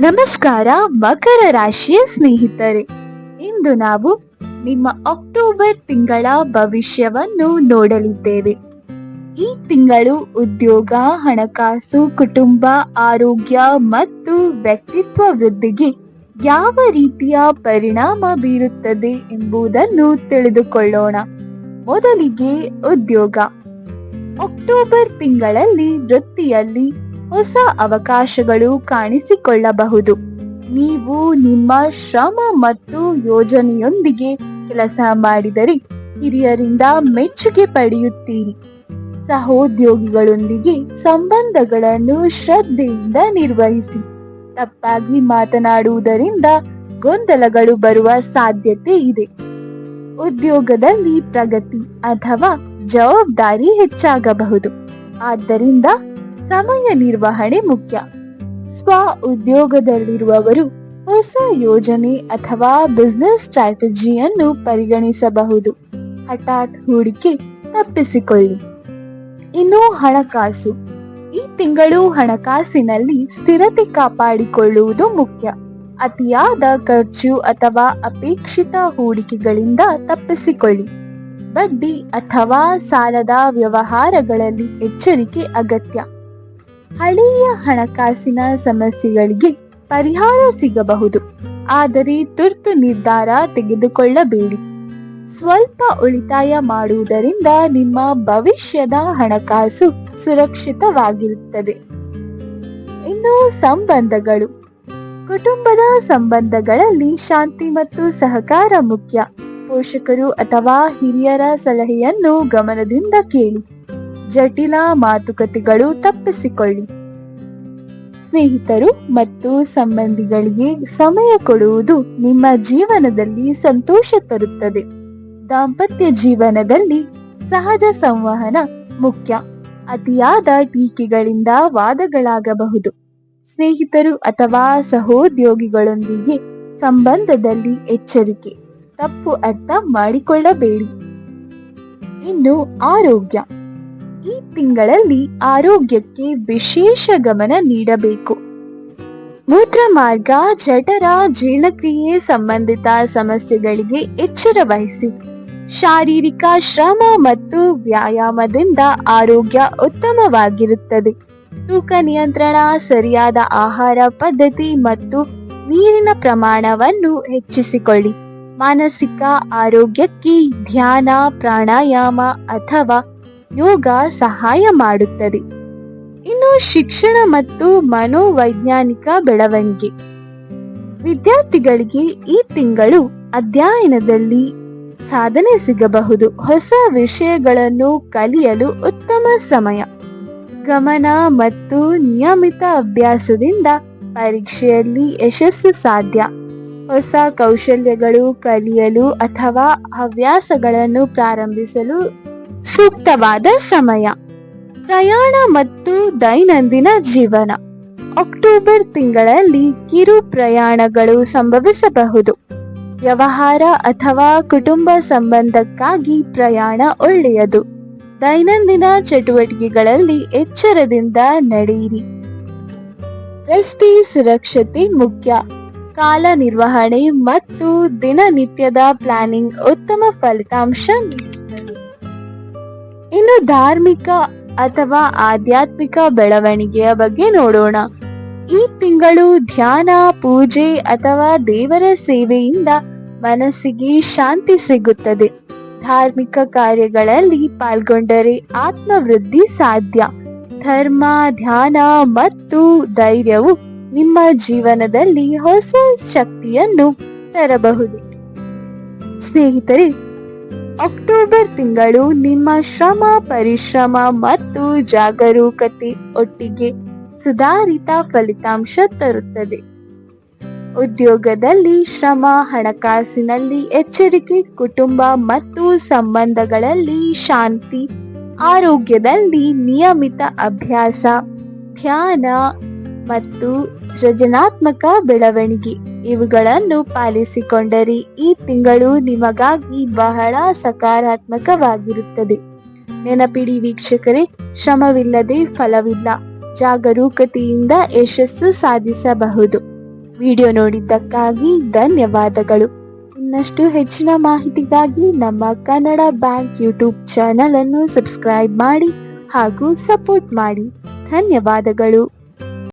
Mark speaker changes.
Speaker 1: ನಮಸ್ಕಾರ, ಮಕರ ರಾಶಿಯ ಸ್ನೇಹಿತರೆ. ಇಂದು ನಾವು ನಿಮ್ಮ ಅಕ್ಟೋಬರ್ ತಿಂಗಳ ಭವಿಷ್ಯವನ್ನು ನೋಡಲಿದ್ದೇವೆ. ಈ ತಿಂಗಳು ಉದ್ಯೋಗ, ಹಣಕಾಸು, ಕುಟುಂಬ, ಆರೋಗ್ಯ ಮತ್ತು ವ್ಯಕ್ತಿತ್ವ ವೃದ್ಧಿಗೆ ಯಾವ ರೀತಿಯ ಪರಿಣಾಮ ಬೀರುತ್ತದೆ ಎಂಬುದನ್ನು ತಿಳಿದುಕೊಳ್ಳೋಣ. ಮೊದಲಿಗೆ ಉದ್ಯೋಗ. ಅಕ್ಟೋಬರ್ ತಿಂಗಳಲ್ಲಿ ವೃತ್ತಿಯಲ್ಲಿ ಹೊಸ ಅವಕಾಶಗಳು ಕಾಣಿಸಿಕೊಳ್ಳಬಹುದು. ನೀವು ನಿಮ್ಮ ಶ್ರಮ ಮತ್ತು ಯೋಜನೆಯೊಂದಿಗೆ ಕೆಲಸ ಮಾಡಿದರೆ ಹಿರಿಯರಿಂದ ಮೆಚ್ಚುಗೆ ಪಡೆಯುತ್ತೀರಿ. ಸಹೋದ್ಯೋಗಿಗಳೊಂದಿಗೆ ಸಂಬಂಧಗಳನ್ನು ಶ್ರದ್ಧೆಯಿಂದ ನಿರ್ವಹಿಸಿ. ತಪ್ಪಾಗಿ ಮಾತನಾಡುವುದರಿಂದ ಗೊಂದಲಗಳು ಬರುವ ಸಾಧ್ಯತೆ ಇದೆ. ಉದ್ಯೋಗದಲ್ಲಿ ಪ್ರಗತಿ ಅಥವಾ ಜವಾಬ್ದಾರಿ ಹೆಚ್ಚಾಗಬಹುದು. ಆದ್ದರಿಂದ ಸಮಯ ನಿರ್ವಹಣೆ ಮುಖ್ಯ. ಸ್ವ ಉದ್ಯೋಗದಲ್ಲಿರುವವರು ಹೊಸ ಯೋಜನೆ ಅಥವಾ ಬಿಸ್ನೆಸ್ ಸ್ಟ್ರಾಟಜಿಯನ್ನು ಪರಿಗಣಿಸಬಹುದು. ಹಠಾತ್ ಹೂಡಿಕೆ ತಪ್ಪಿಸಿಕೊಳ್ಳಿ. ಇನ್ನು ಹಣಕಾಸು. ಈ ತಿಂಗಳು ಹಣಕಾಸಿನಲ್ಲಿ ಸ್ಥಿರತೆ ಕಾಪಾಡಿಕೊಳ್ಳುವುದು ಮುಖ್ಯ. ಅತಿಯಾದ ಖರ್ಚು ಅಥವಾ ಅಪೇಕ್ಷಿತ ಹೂಡಿಕೆಗಳಿಂದ ತಪ್ಪಿಸಿಕೊಳ್ಳಿ. ಬಡ್ಡಿ ಅಥವಾ ಸಾಲದ ವ್ಯವಹಾರಗಳಲ್ಲಿ ಎಚ್ಚರಿಕೆ ಅಗತ್ಯ. ಹಳೆಯ ಹಣಕಾಸಿನ ಸಮಸ್ಯೆಗಳಿಗೆ ಪರಿಹಾರ ಸಿಗಬಹುದು. ಆದರೆ ತುರ್ತು ನಿರ್ಧಾರ ತೆಗೆದುಕೊಳ್ಳಬೇಡಿ. ಸ್ವಲ್ಪ ಉಳಿತಾಯ ಮಾಡುವುದರಿಂದ ನಿಮ್ಮ ಭವಿಷ್ಯದ ಹಣಕಾಸು ಸುರಕ್ಷಿತವಾಗಿರುತ್ತದೆ. ಇನ್ನು ಸಂಬಂಧಗಳು. ಕುಟುಂಬದ ಸಂಬಂಧಗಳಲ್ಲಿ ಶಾಂತಿ ಮತ್ತು ಸಹಕಾರ ಮುಖ್ಯ. ಪೋಷಕರು ಅಥವಾ ಹಿರಿಯರ ಸಲಹೆಯನ್ನು ಗಮನದಿಂದ ಕೇಳಿ. ಜಟಿಲ ಮಾತುಕತೆಗಳು ತಪ್ಪಿಸಿಕೊಳ್ಳಿ. ಸ್ನೇಹಿತರು ಮತ್ತು ಸಂಬಂಧಿಗಳಿಗೆ ಸಮಯ ಕೊಡುವುದು ನಿಮ್ಮ ಜೀವನದಲ್ಲಿ ಸಂತೋಷ ತರುತ್ತದೆ. ದಾಂಪತ್ಯ ಜೀವನದಲ್ಲಿ ಸಹಜ ಸಂವಹನ ಮುಖ್ಯ. ಅತಿಯಾದ ಟೀಕೆಗಳಿಂದ ವಾದಗಳಾಗಬಹುದು. ಸ್ನೇಹಿತರು ಅಥವಾ ಸಹೋದ್ಯೋಗಿಗಳೊಂದಿಗೆ ಸಂಬಂಧದಲ್ಲಿ ಎಚ್ಚರಿಕೆ, ತಪ್ಪು ಅರ್ಥ ಮಾಡಿಕೊಳ್ಳಬೇಡಿ. ಇನ್ನು ಆರೋಗ್ಯ. ಈ ತಿಂಗಳಲ್ಲಿ ಆರೋಗ್ಯಕ್ಕೆ ವಿಶೇಷ ಗಮನ ನೀಡಬೇಕು. ಮೂತ್ರಮಾರ್ಗ, ಜಠರ, ಜೀರ್ಣಕ್ರಿಯೆ ಸಂಬಂಧಿತ ಸಮಸ್ಯೆಗಳಿಗೆ ಎಚ್ಚರ ವಹಿಸಿ. ಶಾರೀರಿಕ ಶ್ರಮ ಮತ್ತು ವ್ಯಾಯಾಮದಿಂದ ಆರೋಗ್ಯ ಉತ್ತಮವಾಗಿರುತ್ತದೆ. ತೂಕ ನಿಯಂತ್ರಣ, ಸರಿಯಾದ ಆಹಾರ ಪದ್ಧತಿ ಮತ್ತು ನೀರಿನ ಪ್ರಮಾಣವನ್ನು ಹೆಚ್ಚಿಸಿಕೊಳ್ಳಿ. ಮಾನಸಿಕ ಆರೋಗ್ಯಕ್ಕೆ ಧ್ಯಾನ, ಪ್ರಾಣಾಯಾಮ ಅಥವಾ ಯೋಗ ಸಹಾಯ ಮಾಡುತ್ತದೆ. ಇನ್ನು ಶಿಕ್ಷಣ ಮತ್ತು ಮನೋವೈಜ್ಞಾನಿಕ ಬೆಳವಣಿಗೆ. ವಿದ್ಯಾರ್ಥಿಗಳಿಗೆ ಈ ತಿಂಗಳು ಅಧ್ಯಯನದಲ್ಲಿ ಸಾಧನೆ ಸಿಗಬಹುದು. ಹೊಸ ವಿಷಯಗಳನ್ನು ಕಲಿಯಲು ಉತ್ತಮ ಸಮಯ. ಗಮನ ಮತ್ತು ನಿಯಮಿತ ಅಭ್ಯಾಸದಿಂದ ಪರೀಕ್ಷೆಯಲ್ಲಿ ಯಶಸ್ಸು ಸಾಧ್ಯ. ಹೊಸ ಕೌಶಲ್ಯಗಳು ಕಲಿಯಲು ಅಥವಾ ಹವ್ಯಾಸಗಳನ್ನು ಪ್ರಾರಂಭಿಸಲು ಸೂಕ್ತವಾದ ಸಮಯ. ಪ್ರಯಾಣ ಮತ್ತು ದೈನಂದಿನ ಜೀವನ. ಅಕ್ಟೋಬರ್ ತಿಂಗಳಲ್ಲಿ ಕಿರು ಪ್ರಯಾಣಗಳು ಸಂಭವಿಸಬಹುದು. ವ್ಯವಹಾರ ಅಥವಾ ಕುಟುಂಬ ಸಂಬಂಧಕ್ಕಾಗಿ ಪ್ರಯಾಣ ಒಳ್ಳೆಯದು. ದೈನಂದಿನ ಚಟುವಟಿಕೆಗಳಲ್ಲಿ ಎಚ್ಚರದಿಂದ ನಡೆಯಿರಿ. ರಸ್ತೆ ಸುರಕ್ಷತೆ ಮುಖ್ಯ. ಕಾಲ ನಿರ್ವಹಣೆ ಮತ್ತು ದಿನನಿತ್ಯದ ಪ್ಲಾನಿಂಗ್ ಉತ್ತಮ ಫಲಿತಾಂಶ ಇನ್ನು ಧಾರ್ಮಿಕ ಅಥವಾ ಆಧ್ಯಾತ್ಮಿಕ ಬೆಳವಣಿಗೆಯ ಬಗ್ಗೆ ನೋಡೋಣ. ಈ ತಿಂಗಳು ಧ್ಯಾನ, ಪೂಜೆ ಅಥವಾ ದೇವರ ಸೇವೆಯಿಂದ ಮನಸ್ಸಿಗೆ ಶಾಂತಿ ಸಿಗುತ್ತದೆ. ಧಾರ್ಮಿಕ ಕಾರ್ಯಗಳಲ್ಲಿ ಪಾಲ್ಗೊಂಡರೆ ಆತ್ಮವೃದ್ಧಿ ಸಾಧ್ಯ. ಧರ್ಮ, ಧ್ಯಾನ ಮತ್ತು ಧೈರ್ಯವು ನಿಮ್ಮ ಜೀವನದಲ್ಲಿ ಹೊಸ ಶಕ್ತಿಯನ್ನು ತರಬಹುದು. ಸ್ನೇಹಿತರೆ ಅಕ್ಟೋಬರ್ ತಿಂಗಳು ನಿಮ್ಮ ಶ್ರಮ, ಪರಿಶ್ರಮ ಮತ್ತು ಜಾಗರೂಕತೆ ಒಟ್ಟಿಗೆ ಸುಧಾರಿತ ಫಲಿತಾಂಶ ತರುತ್ತದೆ. ಉದ್ಯೋಗದಲ್ಲಿ ಶ್ರಮ, ಹಣಕಾಸಿನಲ್ಲಿ ಎಚ್ಚರಿಕೆ, ಕುಟುಂಬ ಮತ್ತು ಸಂಬಂಧಗಳಲ್ಲಿ ಶಾಂತಿ, ಆರೋಗ್ಯದಲ್ಲಿ ನಿಯಮಿತ ಅಭ್ಯಾಸ, ಧ್ಯಾನ ಮತ್ತು ಸೃಜನಾತ್ಮಕ ಬೆಳವಣಿಗೆ. ಇವುಗಳನ್ನು ಪಾಲಿಸಿಕೊಂಡರೆ. ಈ ತಿಂಗಳು ನಿಮಗಾಗಿ ಬಹಳ ಸಕಾರಾತ್ಮಕವಾಗಿರುತ್ತದೆ. ನೆನಪಿಡಿ ವೀಕ್ಷಕರೇ, ಶ್ರಮವಿಲ್ಲದೆ ಫಲವಿಲ್ಲ. ಜಾಗರೂಕತೆಯಿಂದ ಯಶಸ್ಸು ಸಾಧಿಸಬಹುದು. ವಿಡಿಯೋ ನೋಡಿದ್ದಕ್ಕಾಗಿ ಧನ್ಯವಾದಗಳು. ಇನ್ನಷ್ಟು ಹೆಚ್ಚಿನ ಮಾಹಿತಿಗಾಗಿ ನಮ್ಮ ಕನ್ನಡ ಬ್ಯಾಂಕ್ ಯೂಟ್ಯೂಬ್ ಚಾನಲ್ ಅನ್ನು ಸಬ್ಸ್ಕ್ರೈಬ್ ಮಾಡಿ ಹಾಗೂ ಸಪೋರ್ಟ್ ಮಾಡಿ. ಧನ್ಯವಾದಗಳು.